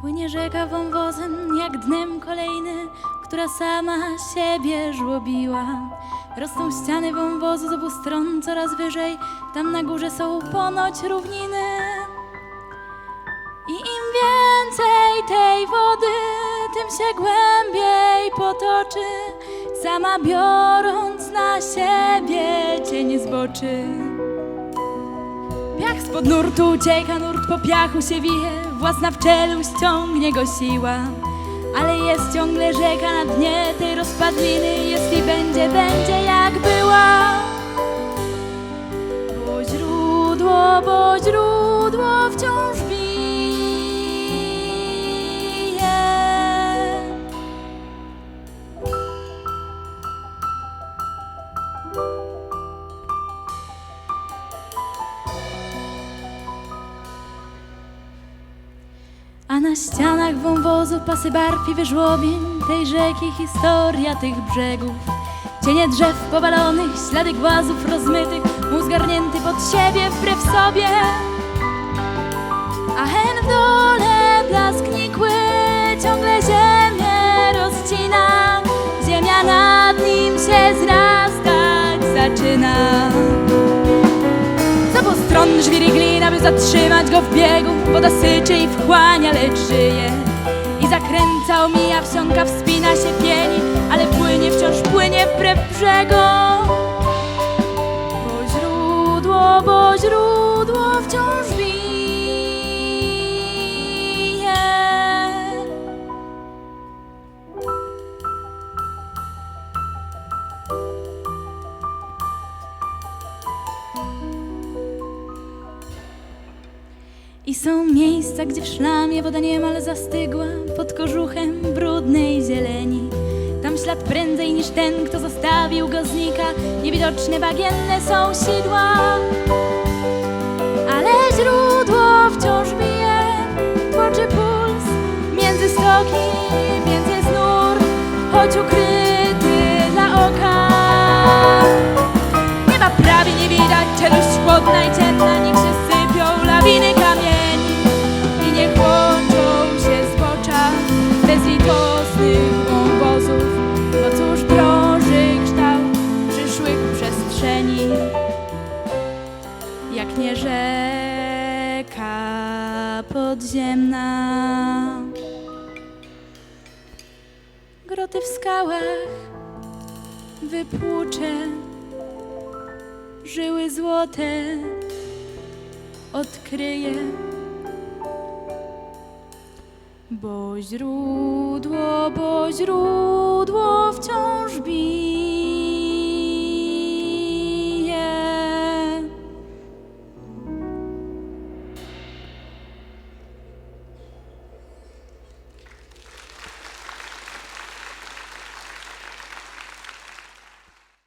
Płynie rzeka wąwozem jak dnem kolejny, która sama siebie żłobiła. Rosną ściany wąwozu z obu stron coraz wyżej, tam na górze są ponoć równiny. I im więcej tej wody, tym się głębiej potoczy, sama biorąc na siebie cień zboczy. Piach spod nurtu ucieka, nurt po piachu się wije, własna w czeluść ciągnie go siła. Ale jest ciągle rzeka na dnie tej rozpadliny, jest i będzie, będzie jak była. A na ścianach wąwozu pasy barw i wyżłobień tej rzeki historia tych brzegów. Cienie drzew powalonych, ślady głazów rozmytych, mózg pod siebie wbrew sobie. A hen w dole blask nikły ciągle ziemię rozcina. Ziemia nad nim się zrastać zaczyna. Z obu stron żwir i glina, by zatrzymać go w biegu Woda syczy i wchłania, lecz żyje. I zakręca, omija, wsiąka, wspina się, pieni Ale płynie, wciąż płynie wbrew brzegom I są miejsca, gdzie w szlamie woda niemal zastygła pod kożuchem brudnej zieleni. Tam ślad prędzej niż ten, kto zostawił go znika. Niewidoczne bagienne są sidła. Ale źródło wciąż bije, tłoczy puls między stoki, jest nurt, choć ukryty jak nie rzeka podziemna. Groty w skałach wypłucze żyły złote odkryję. Bo źródło, bo źródło wciąż bije.